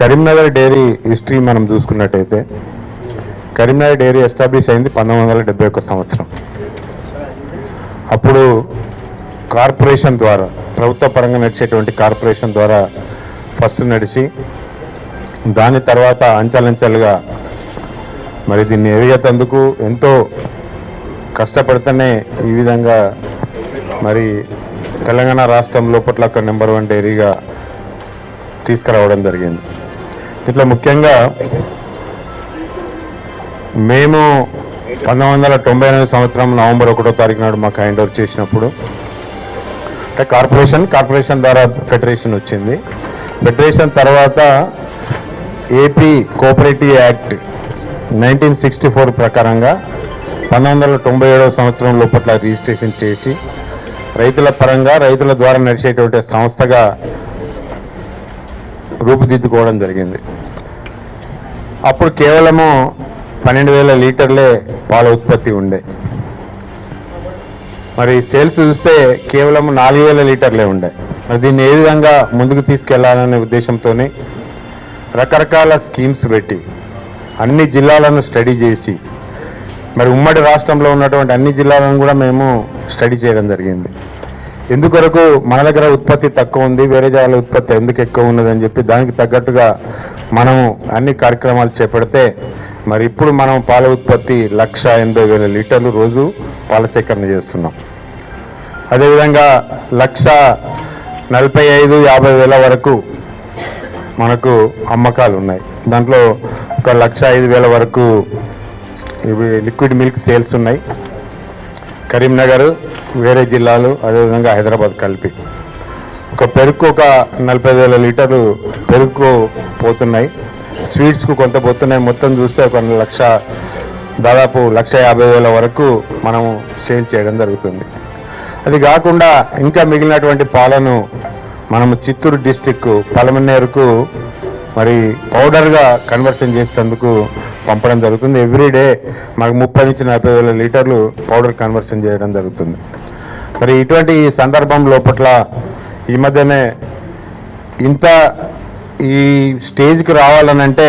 Karimnagar dairy history మనం చూసుకున్నట్టయితే Karimnagar dairy establish అయింది పంతొమ్మిది వందల డెబ్బై ఒక్క సంవత్సరం. అప్పుడు కార్పొరేషన్ ద్వారా ప్రభుత్వ పరంగా నడిచేటువంటి కార్పొరేషన్ ద్వారా ఫస్ట్ నడిచి దాని తర్వాత అంచెలంచెలుగా మరి దీన్ని ఎదిగేటందుకు ఎంతో కష్టపడితేనే ఈ విధంగా మరి తెలంగాణ రాష్ట్రం లోపట్ల ఒక నెంబర్ వన్ డైరీగా తీసుకురావడం జరిగింది. ఇట్లా ముఖ్యంగా మేము పంతొమ్మిది వందల తొంభై ఎనిమిది సంవత్సరం నవంబర్ ఒకటో తారీఖు నాడు మాకు హ్యాండ్ ఓవర్ చేసినప్పుడు అంటే కార్పొరేషన్ కార్పొరేషన్ ద్వారా ఫెడరేషన్ వచ్చింది. ఫెడరేషన్ తర్వాత AP cooperative act nineteen sixty four ప్రకారంగా పంతొమ్మిది వందల తొంభై ఏడవ సంవత్సరం లోపల రిజిస్ట్రేషన్ చేసి రైతుల పరంగా రైతుల ద్వారా నడిచేటువంటి సంస్థగా రూపుదిద్దుకోవడం జరిగింది. అప్పుడు కేవలము పన్నెండు వేల లీటర్లే పాల ఉత్పత్తి ఉండే. మరి సేల్స్ చూస్తే కేవలం నాలుగు వేల లీటర్లే ఉండే. మరి దీన్ని ఏ విధంగా ముందుకు తీసుకెళ్ళాలనే ఉద్దేశంతో రకరకాల స్కీమ్స్ పెట్టి అన్ని జిల్లాలను స్టడీ చేసి మరి ఉమ్మడి రాష్ట్రంలో ఉన్నటువంటి అన్ని జిల్లాలను కూడా మేము స్టడీ చేయడం జరిగింది. ఎందుకొరకు మన దగ్గర ఉత్పత్తి తక్కువ ఉంది వేరే జాగాల ఉత్పత్తి ఎందుకు ఎక్కువ ఉన్నదని చెప్పి దానికి తగ్గట్టుగా మనము అన్ని కార్యక్రమాలు చేపడితే మరి ఇప్పుడు మనం పాల ఉత్పత్తి లక్ష ఎనభై వేల లీటర్లు రోజు పాల సేకరణ చేస్తున్నాం. అదేవిధంగా లక్ష నలభై ఐదు యాభై వేల వరకు మనకు అమ్మకాలు ఉన్నాయి. దాంట్లో ఒక లక్ష ఐదు వేల వరకు ఇవి లిక్విడ్ మిల్క్ సేల్స్ ఉన్నాయి. కరీంనగర్ వేరే జిల్లాలు అదేవిధంగా హైదరాబాద్ కలిపి. ఒక పెరుగు ఒక నలభై వేల లీటర్లు పెరుగు పోతున్నాయి. స్వీట్స్కు కొంత పోతున్నాయి. మొత్తం చూస్తే ఒక లక్ష దాదాపు లక్ష యాభై వేల వరకు మనం సేల్ చేయడం జరుగుతుంది. అది కాకుండా ఇంకా మిగిలినటువంటి పాలను మనము చిత్తూరు డిస్టిక్ పలమనేరుకు మరి పౌడర్గా కన్వర్షన్ చేసేందుకు పంపడం జరుగుతుంది. ఎవ్రీడే మనకు ముప్పై నుంచి నలభై వేల లీటర్లు పౌడర్ కన్వర్షన్ చేయడం జరుగుతుంది. మరి ఇటువంటి ఈ సందర్భం లోపట్ల ఈ మధ్యనే ఇంత ఈ స్టేజ్కి రావాలనంటే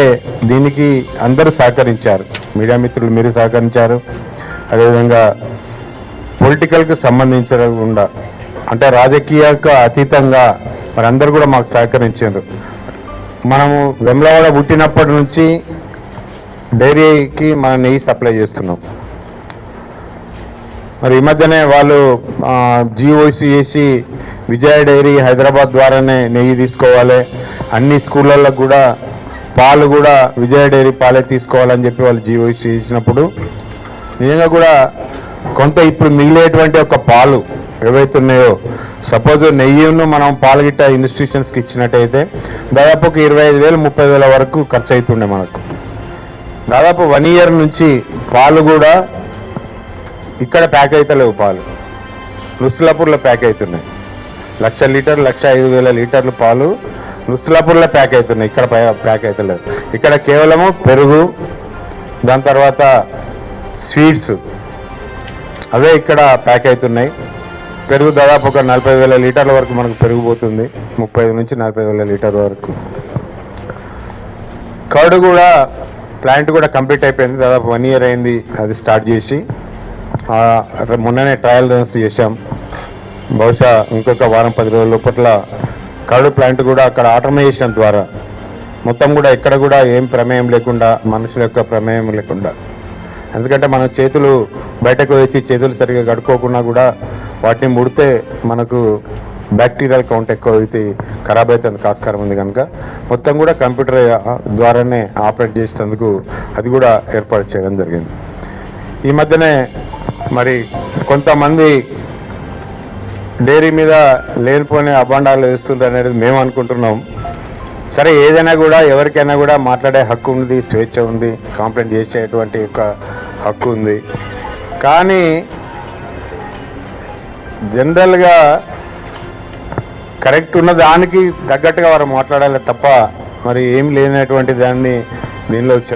దీనికి అందరూ సహకరించారు. మీడియా మిత్రులు మీరు సహకరించారు. అదేవిధంగా పొలిటికల్కి సంబంధించకుండా అంటే రాజకీయకు అతీతంగా మరందరూ కూడా మాకు సహకరించారు. మనము వెమ్లవాడ పుట్టినప్పటి నుంచి డైరీకి మనం నెయ్యి సప్లై చేస్తున్నాం. మరి ఈ మధ్యనే వాళ్ళు జిఓసి చేసి విజయ డైరీ హైదరాబాద్ ద్వారానే నెయ్యి తీసుకోవాలి. అన్ని స్కూళ్ళల్లో కూడా పాలు కూడా విజయ డైరీ పాలే తీసుకోవాలని చెప్పి వాళ్ళు జిఓసి చేసినప్పుడు నిజంగా కూడా కొంత ఇప్పుడు మిగిలేటువంటి ఒక పాలు ఏవైతే ఉన్నాయో సపోజ్ నెయ్యిను మనం పాలగిట్ట ఇన్స్టిట్యూషన్స్కి ఇచ్చినట్టయితే దాదాపు ఒక ఇరవై ఐదు వేలు ముప్పై వేల వరకు ఖర్చు అవుతుండే మనకు. దాదాపు వన్ ఇయర్ నుంచి పాలు కూడా ఇక్కడ ప్యాక్ అవుతలేవు పాలు. నుస్లాపూర్లో ప్యాక్ అవుతున్నాయి. లక్ష లీటర్ లక్ష ఐదు వేల లీటర్లు పాలు నుస్లాపూర్లో ప్యాక్ అవుతున్నాయి. ఇక్కడ పై- ప్యాక్ అవుతలేదు ఇక్కడ కేవలము పెరుగు దాని తర్వాత స్వీట్స్ అవే ఇక్కడ ప్యాక్ అవుతున్నాయి. పెరుగు దాదాపు ఒక నలభై వేల లీటర్ల వరకు మనకు పెరిగిపోతుంది ముప్పై ఐదు నుంచి నలభై వేల లీటర్ వరకు. కర్డ్ కూడా ప్లాంట్ కూడా కంప్లీట్ అయిపోయింది. దాదాపు వన్ ఇయర్ అయింది అది స్టార్ట్ చేసి. మొన్ననే ట్రయల్ రన్స్ చేశాం. బహుశా ఇంకొక వారం పది రోజుల లోపల కరడు ప్లాంట్ కూడా అక్కడ ఆటోమేషన్ ద్వారా. మొత్తం కూడా ఎక్కడ కూడా ఏం ప్రమేయం లేకుండా మనుషుల యొక్క ప్రమేయం లేకుండా. ఎందుకంటే మన చేతులు బయటకు వచ్చి చేతులు సరిగా కడుక్కోకుండా కూడా వాటిని ముడితే మనకు బ్యాక్టీరియల్ కౌంట్ ఎక్కువ అయితే ఖరాబ్ అవుతుంది ఆస్కారం ఉంది కనుక. మొత్తం కూడా కంప్యూటర్ ద్వారానే ఆపరేట్ చేసేందుకు అది కూడా ఏర్పాటు చేయడం జరిగింది. ఈ మధ్యనే మరి కొంతమంది డైరీ మీద లేనిపోని అభాండాలు వేస్తుండ్రు అనేది మేము అనుకుంటున్నాం. సరే ఏదైనా కూడా ఎవరికైనా కూడా మాట్లాడే హక్కు ఉంది స్వేచ్ఛ ఉంది కంప్లైంట్ చేసేటువంటి ఒక హక్కు ఉంది. కానీ జనరల్గా కరెక్ట్ ఉన్న దానికి తగ్గట్టుగా వారు మాట్లాడాలి తప్ప మరి ఏం లేనటువంటి దాన్ని దీనిలో